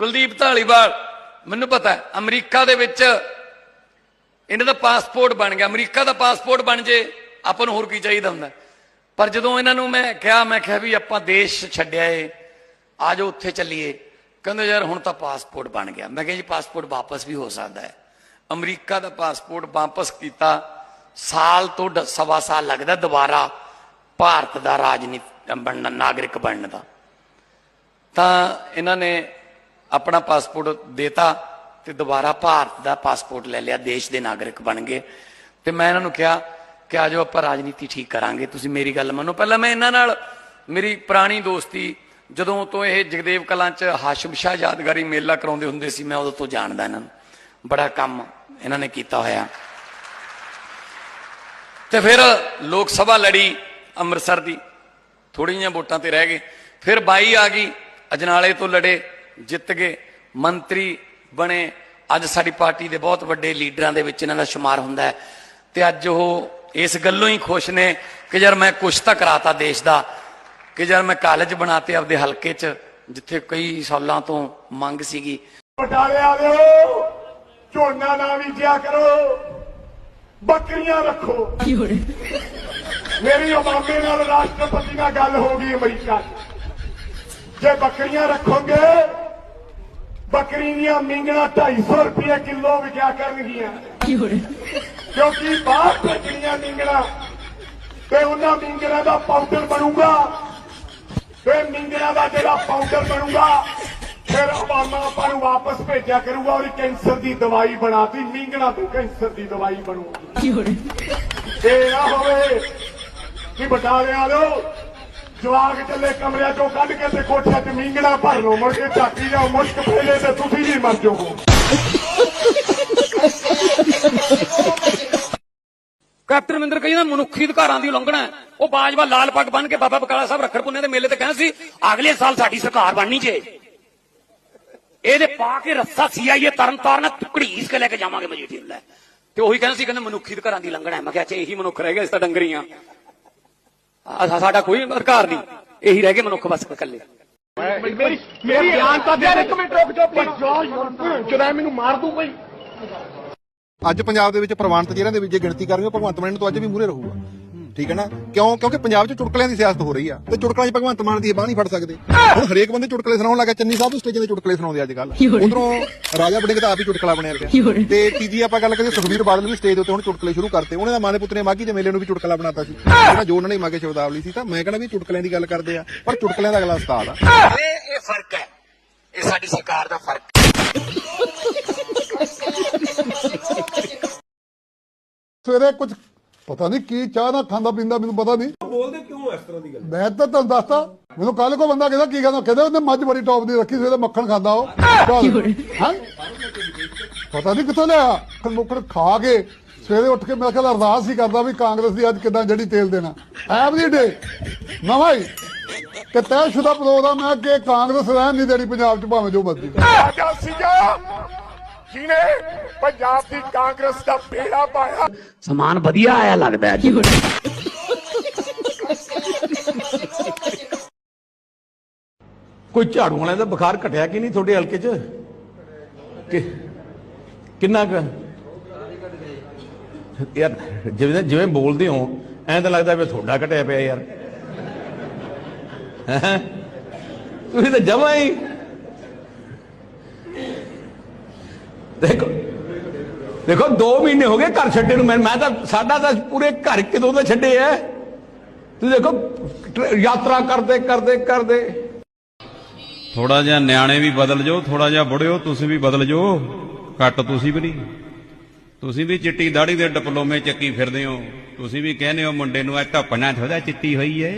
ਕੁਲਦੀਪ ਢਾਲੀਵਾਲ ਮੈਨੂੰ ਪਤਾ ਹੈ, ਅਮਰੀਕਾ ਦੇ ਵਿੱਚ ਇਹਨਾਂ ਦਾ ਪਾਸਪੋਰਟ ਬਣ ਗਿਆ। ਅਮਰੀਕਾ ਦਾ ਪਾਸਪੋਰਟ ਬਣ ਜੇ, ਆਪਾਂ ਨੂੰ ਹੋਰ ਕੀ ਚਾਹੀਦਾ ਹੁੰਦਾ ਪਰ ਜਦੋਂ ਇਹਨਾਂ ਨੂੰ ਮੈਂ ਕਿਹਾ ਮੈਂ ਕਿਹਾ ਵੀ ਆਪਾਂ ਦੇਸ਼ ਛੱਡਿਆ ਏ, ਆ ਜਾਓ, ਉੱਥੇ ਚੱਲੀਏ। ਕਹਿੰਦੇ ਯਾਰ, ਹੁਣ ਤਾਂ ਪਾਸਪੋਰਟ ਬਣ ਗਿਆ। ਮੈਂ ਕਿਹਾ ਜੀ, ਪਾਸਪੋਰਟ ਵਾਪਸ ਵੀ ਹੋ ਸਕਦਾ ਹੈ। ਅਮਰੀਕਾ ਦਾ ਪਾਸਪੋਰਟ ਵਾਪਸ ਕੀਤਾ, ਸਾਲ ਤੋਂ ਸਵਾ ਸਾਲ ਲੱਗਦਾ ਦੁਬਾਰਾ ਭਾਰਤ ਦਾ ਰਾਜਨੀਤ, ਬਣਨ, ਨਾਗਰਿਕ ਬਣਨ ਦਾ। ਤਾਂ ਇਹਨਾਂ ਨੇ ਆਪਣਾ ਪਾਸਪੋਰਟ ਦੇਤਾ ਤੇ ਦੁਬਾਰਾ ਭਾਰਤ ਦਾ ਪਾਸਪੋਰਟ ਲੈ ਲਿਆ, ਦੇਸ਼ ਦੇ ਨਾਗਰਿਕ ਬਣ ਗਏ। ਤੇ ਮੈਂ ਇਹਨਾਂ ਨੂੰ ਕਿਹਾ ਕਿ ਆਜੋ ਆਪਾਂ ਰਾਜਨੀਤੀ ਠੀਕ ਕਰਾਂਗੇ। ਤੁਸੀਂ ਮੇਰੀ ਗੱਲ ਮੰਨੋ। ਪਹਿਲਾਂ ਮੈਂ ਇਹਨਾਂ ਨਾਲ, ਮੇਰੀ ਪੁਰਾਣੀ ਦੋਸਤੀ, ਜਦੋਂ ਤੋਂ ਇਹ ਜਗਦੇਵ ਕਲਾਂ ਚ ਹਾਸ਼ਮ ਸ਼ਾਹ ਯਾਦਗਾਰੀ ਮੇਲਾ ਕਰਾਉਂਦੇ ਹੁੰਦੇ ਸੀ, ਮੈਂ ਉਦੋਂ ਤੋਂ ਜਾਣਦਾ ਇਹਨਾਂ ਨੂੰ। ਬੜਾ ਕੰਮ ਇਹਨਾਂ ਨੇ ਕੀਤਾ ਹੋਇਆ। ਤੇ ਫਿਰ ਲੋਕ ਸਭਾ ਲੜੀ ਅੰਮ੍ਰਿਤਸਰ ਦੀ। ਥੋੜ੍ਹੀਆਂ ਜਿਹੀਆਂ ਵੋਟਾਂ ਤੇ ਰਹਿ ਗਏ। ਫਿਰ ਬਾਈ ਆ ਗਈ, ਅਜਨਾਲੇ ਤੋਂ ਲੜੇ। ਜਿੱਤ ਗਏ ਮੰਤਰੀ ਬਣੇ। ਅੱਜ ਸਾਡੀ ਪਾਰਟੀ ਦੇ ਬਹੁਤ ਵੱਡੇ ਲੀਡਰਾਂ ਦੇ ਵਿੱਚ ਇਹਨਾਂ ਦਾ ਸ਼ੁਮਾਰ ਹੁੰਦਾ ਹੈ। ਤੇ ਅੱਜ ਉਹ ਇਸ ਗੱਲੋਂ ਹੀ ਖੁਸ਼ ਨੇ ਕਿ ਯਾਰ ਮੈਂ ਕੁਛ ਤਾਂ ਕਰਾਤਾ ਦੇਸ਼ ਦਾ ਕਿ ਯਾਰ ਮੈਂ ਕਾਲਜ ਬਣਾਤੇ ਆਪਦੇ ਹਲਕੇ 'ਚ ਜਿੱਥੇ ਕਈ ਸਾਲਾਂ ਤੋਂ ਮੰਗ ਸੀਗੀ। ਬਟਾਲੇ ਵਾਲਿਓ ਝੋਨਾ ਨਾ ਬੀਜਿਆ ਕਰੋ ਬੱਕਰੀਆਂ ਰੱਖੋ। ਮੇਰੀ ਓਬਾਮੇ ਨਾਲ ਰਾਸ਼ਟਰਪਤੀ ਨਾਲ ਗੱਲ ਹੋ ਗਈ ਅਮਰੀਕਾ 'ਚ ਜੇ ਬੱਕਰੀਆਂ ਰੱਖੋਗੇ ਬੱਕਰੀ ਦੀਆਂ ਮਿੰਗਣਾ 250 ਰੁਪਏ ਕਿਲੋ ਵਿਕਿਆ ਕਰਨਗੀਆਂ। ਕਿਉਂਕਿ ਬਾਹਰ ਭੇਜਣੀਆਂ ਮਿੰਗਣਾ ਤੇ ਉਹਨਾਂ ਮਿੰਗਣਾ ਦਾ ਪਾਊਡਰ ਬਣੂਗਾ। ਤੇ ਮਿੰਗਣਾ ਦਾ ਜਿਹੜਾ ਪਾਊਡਰ ਬਣੂਗਾ ਫਿਰ ਓਬਾਮਾ ਆਪਾਂ ਨੂੰ ਵਾਪਸ ਭੇਜਿਆ ਕਰੂਗਾ ਔਰ ਕੈਂਸਰ ਦੀ ਦਵਾਈ ਬਣਾਤੀ ਮਿੰਗਣਾ ਤੋਂ ਕੈਂਸਰ ਦੀ ਦਵਾਈ ਬਣੂਗੀ। ਇਹ ਨਾ ਹੋਵੇ ਕਿ ਬਟਾਲੇ ਵਾਲੋ ਜਵਾਗ ਚੱਲੇ ਕਮਰਿਆਂ ਚੋਂ ਕੱਢ ਕੇ ਤੇ ਕੋਠਿਆਂ 'ਚ ਮਿੰਗਣਾ ਭਰ ਲਓ, ਮੁੜ ਕੇ ਝਾਕੀ ਜਾਓ ਮੁਸ਼ਕ ਫੇਲੇ ਤੇ ਤੁਸੀਂ ਵੀ ਮਰ ਜਾਓਗੇ। ਕੈਪਟਨ ਅਮਰਿੰਦਰ ਕਹਿੰਦਾ ਮਨੁੱਖੀ ਅਧਿਕਾਰਾਂ ਦੀ ਉਲੰਘਣਾ ਹੈ। ਉਹ ਬਾਜਵਾ ਲਾਲ ਪੱਗ ਬੰਨ ਕੇ ਬਾਬਾ ਬਕਾਲਾ ਸਾਹਿਬ ਰੱਖੜ ਪੁੰਨੇ ਦੇ ਮੇਲੇ ਤੇ ਕਹਿੰਦਾ ਸੀ, ਅਗਲੇ ਸਾਲ ਸਾਡੀ ਸਰਕਾਰ ਬਣਨੀ ਜੇ। ਇਹਦੇ ਪਾ ਕੇ ਰੱਸਾ ਸੀਆਈਏ ਤਰਨ ਤਾਰਨ ਟੁਕੜੀਸ ਕੇ ਲੈ ਕੇ ਜਾਵਾਂਗੇ ਮਜੀਠੀ ਨੂੰ ਲੈ। ਤੇ ਉਹੀ ਕਹਿੰਦਾ ਸੀ, ਕਹਿੰਦਾ ਮਨੁੱਖੀ ਅਧਿਕਾਰਾਂ ਦੀ ਉਲੰਘਣਾ ਹੈ। ਮੈਂ ਕਿਹਾ ਅੱਛਾ, ਇਹੀ ਮਨੁੱਖ ਰਹਿ ਗਏ ਇਸ ਤਾਂ ਡੰਗਰੀਆਂ। ਆ ਸਾਡਾ ਕੋਈ ਅਧਿਕਾਰ ਨਹੀਂ। ਇਹੀ ਰਹਿ ਗਏ ਮਨੁੱਖ ਬਸ ਇਕੱਲੇ। ਮੇਰੀ ਮੇਰੀ ਬਿਆਨ ਤਾਂ ਦੇ। ਇੱਕ ਮਿੰਟ ਰੁਕ ਜਾਓ ਜਦੋਂ ਮੈਨੂੰ ਮਾਰ ਦੂ ਕੋਈ। ਅੱਜ ਪੰਜਾਬ ਦੇ ਵਿੱਚ ਪ੍ਰਵਾਨਿਤ ਜ਼ਿਲ੍ਹਿਆਂ ਦੇ ਵਿੱਚ ਜੇ ਗਿਣਤੀ ਕਰਾਂਗੇ ਭਗਵੰਤ ਮਾਨ ਤੋਂ ਅੱਜ ਵੀ ਮੂਹਰੇ ਰਹੂਗਾ। ਠੀਕ ਹੈ ਨਾ? ਕਿਉਂ? ਕਿਉਂਕਿ ਪੰਜਾਬ 'ਚ ਚੁਟਕਲਿਆਂ ਦੀ ਸਿਆਸਤ ਹੋ ਰਹੀ ਆ। ਤੇ ਚੁਟਕਲਾਂ 'ਚ ਭਗਵੰਤ ਮਾਨ ਦੀ ਬਾਹ ਨਹੀਂ ਫੜ ਸਕਦੇ। ਹੁਣ ਹਰੇਕ ਬੰਦੇ ਚੁਟਕਲੇ ਸੁਣਾਉਣ ਲੱਗਾ ਚੰਨੀ ਸਾਹਿਬ ਸਟੇਜਾਂ ਦੇ ਚੁਟਕਲੇ ਸੁਣਾਉਂਦੇ ਅੱਜ ਕੱਲ ਉਧਰੋਂ ਰਾਜਾ ਵੜਿੰਗ ਤਾਂ ਆਪ ਹੀ ਚੁਟਕਲਾ ਬਣਿਆ ਪਿਆ। ਤੇ ਤੀਜੀ ਆਪਾਂ ਗੱਲ ਕਰੀਏ ਸੁਖਬੀਰ ਬਾਦਲ ਵੀ ਸਟੇਜ ਦੇ ਉੱਤੇ ਹੁਣ ਚੁਟਕਲੇ ਸ਼ੁਰੂ ਕਰਤੇ। ਉਹਨੇ ਦਾ ਮਾਨੇ ਪੁੱਤ ਨੇ ਮਾਗੀ ਦੇ ਮੇਲੇ ਨੂੰ ਵੀ ਚੁਟਕਲਾ ਬਣਾਤਾ ਸੀ। ਜਿਹੜਾ ਜੋ ਉਹਨਾਂ ਨੇ ਮਾਗੇ ਸ਼ਬਦਾਵਲੀ ਸੀ ਤਾਂ ਮੈਂ ਕਹਿੰਦਾ ਵੀ ਚੁਟਕਲਿਆਂ ਦੀ ਗੱਲ ਕਰਦੇ ਆ। ਪਰ ਚੁਟਕਲਿਆਂ ਦਾ ਅਗਲਾ ਉਸਤਾਦ ਆ। ਇਹ ਇਹ ਫ਼ਰਕ ਹੈ। ਇਹ ਸਾਡੀ ਸਰਕਾਰ ਦਾ ਫ਼ਰਕ ਸਵੇਰੇ ਕੁਝ ਪਤਾ ਨਹੀਂ ਕੀ ਚਾਹ ਨਾ ਖਾਂਦਾ ਪੀਂਦਾ ਮੈਨੂੰ ਪਤਾ ਨਹੀਂ ਬੋਲਦੇ ਕਿਉਂ ਇਸ ਤਰ੍ਹਾਂ ਦੀ ਗੱਲ? ਮੈਂ ਤਾਂ ਤੁਹਾਨੂੰ ਦੱਸਦਾ ਮੈਨੂੰ ਕੱਲ ਕੋ ਬੰਦਾ ਕਹਿੰਦਾ ਕੀ ਕਹਿੰਦਾ ਕਹਿੰਦਾ ਉਹਨੇ ਮੱਝ ਬੜੀ ਟੌਪ ਦੀ ਰੱਖੀ ਸਵੇਰੇ ਮੱਖਣ ਖਾਂਦਾ ਉਹ। ਹਾਂ? ਪਤਾ ਨਹੀਂ ਕਿੱਥੋਂ ਲਿਆ। ਮੁੱਕੜ ਖਾ ਕੇ ਸਵੇਰੇ ਉੱਠ ਕੇ ਮੇਰੇ ਖਿਆਲ ਅਰਦਾਸ ਹੀ ਕਰਦਾ ਵੀ ਕਾਂਗਰਸ ਦੀ ਅੱਜ ਕਿਦਾਂ ਜੜੀ ਤੇਲ ਦੇਣਾ। Every day. ਨਵਾਂ ਹੀ ਕਿ ਤੈਅਸ਼ੁਦਾ ਪ੍ਰੋਗਰਾਮ ਹੈ ਕਿ ਕਾਂਗਰਸ ਰਹਿਣ ਨਹੀਂ ਦੇਣੀ ਪੰਜਾਬ 'ਚ ਭਾਵੇਂ ਜੋ ਮਰਜ਼ੀ ਜਿਹਨੇ ਪੰਜਾਬ ਦੀ ਕਾਂਗਰਸ ਦਾ ਬੇੜਾ ਪਾਇਆ? ਸਮਾਨ ਵਧੀਆ ਆਇਆ ਲੱਗਦਾ ਅੱਜ ਕੋਈ ਝਾੜੂ ਵਾਲਿਆਂ ਦਾ ਬੁਖਾਰ ਘਟਿਆ ਕਿ ਨਹੀਂ ਤੁਹਾਡੇ ਹਲਕੇ 'ਚ? ਕਿ ਕਿੰਨਾ ਕੁ? ਯਾਰ ਜਿਵੇਂ ਜਿਵੇਂ ਬੋਲਦੇ ਹੋ ਐਂ ਤਾਂ ਲੱਗਦਾ ਵੀ ਤੁਹਾਡਾ ਘਟਿਆ ਪਿਆ ਯਾਰ। ਹੈਂ? ਤੁਸੀਂ ਤਾਂ ਜਮਾ ਹੀ ਦੇਖੋ ਦੇਖੋ 2 ਮਹੀਨੇ ਹੋ ਗਏ ਘਰ ਛੱਡੇ ਨੂੰ ਮੈਂ ਮੈਂ ਤਾਂ, ਸਾਡਾ ਤਾਂ ਪੂਰੇ ਘਰ ਕਿਦੋਂ ਦਾ ਛੱਡੇ ਐ। ਤੁਸੀਂ ਦੇਖੋ ਯਾਤਰਾ ਕਰਦੇ ਕਰਦੇ ਕਰਦੇ। ਥੋੜਾ ਜਿਹਾ ਨਿਆਣੇ ਵੀ ਬਦਲ ਜਾਓ, ਥੋੜਾ ਜਿਹਾ ਬੁੜਿਓ, ਤੁਸੀਂ ਵੀ ਬਦਲ ਜਾਓ। ਘੱਟ ਤੁਸੀਂ ਵੀ ਨਹੀਂ। ਤੁਸੀਂ ਵੀ ਚਿੱਟੀ ਦਾੜੀ ਦੇ ਡਿਪਲੋਮੇ ਚੱਕੀ ਫਿਰਦੇ ਹੋ। ਤੁਸੀਂ ਵੀ ਕਹਿੰਦੇ ਹੋ ਮੁੰਡੇ ਨੂੰ ਐ ਢੱਪਣਾ ਥੋੜਾ ਚਿੱਟੀ ਹੋਈ ਏ।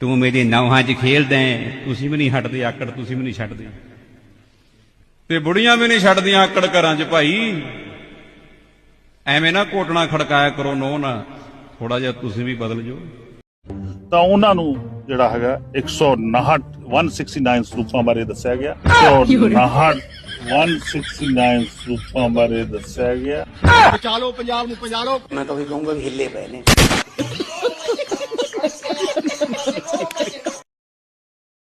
ਤੂੰ ਮੇਰੇ ਨੌਹਾਂ 'ਚ ਖੇਲਦਾ ਤੁਸੀਂ ਵੀ ਨਹੀਂ ਹਟਦੇ, ਆਕੜ ਤੁਸੀਂ ਵੀ ਨਹੀਂ ਛੱਡਦੇ। ਤੇ ਬੁੜੀਆਂ ਵੀ ਨਹੀਂ ਛੱਡਦੀਆਂ ਆਕੜ ਘਰਾਂ 'ਚ ਭਾਈ। ਐਵੇਂ ਨਾ ਕੋਟਣਾ ਖੜਕਾਇਆ ਕਰੋ ਨੋ ਨਾ ਥੋੜਾ ਜਿਹਾ ਤੁਸੀਂ ਵੀ ਬਦਲ ਜਾਓ। ਤਾਂ ਉਹਨਾਂ ਨੂੰ ਜਿਹੜਾ ਹੈਗਾ 169 169 ਸਰੂਪਾਂ ਬਾਰੇ ਦੱਸਿਆ ਗਿਆ। 169 169 ਸਰੂਪਾਂ ਬਾਰੇ ਦੱਸਿਆ ਗਿਆ। ਬਚਾ ਪੰਜਾਬ ਨੂੰ ਬਚਾ ਮੈਂ ਤਾਂ ਵੀ ਕਹੂੰਗਾ ਵੀ ਹਿੱਲੇ ਪਏ ਨੇ।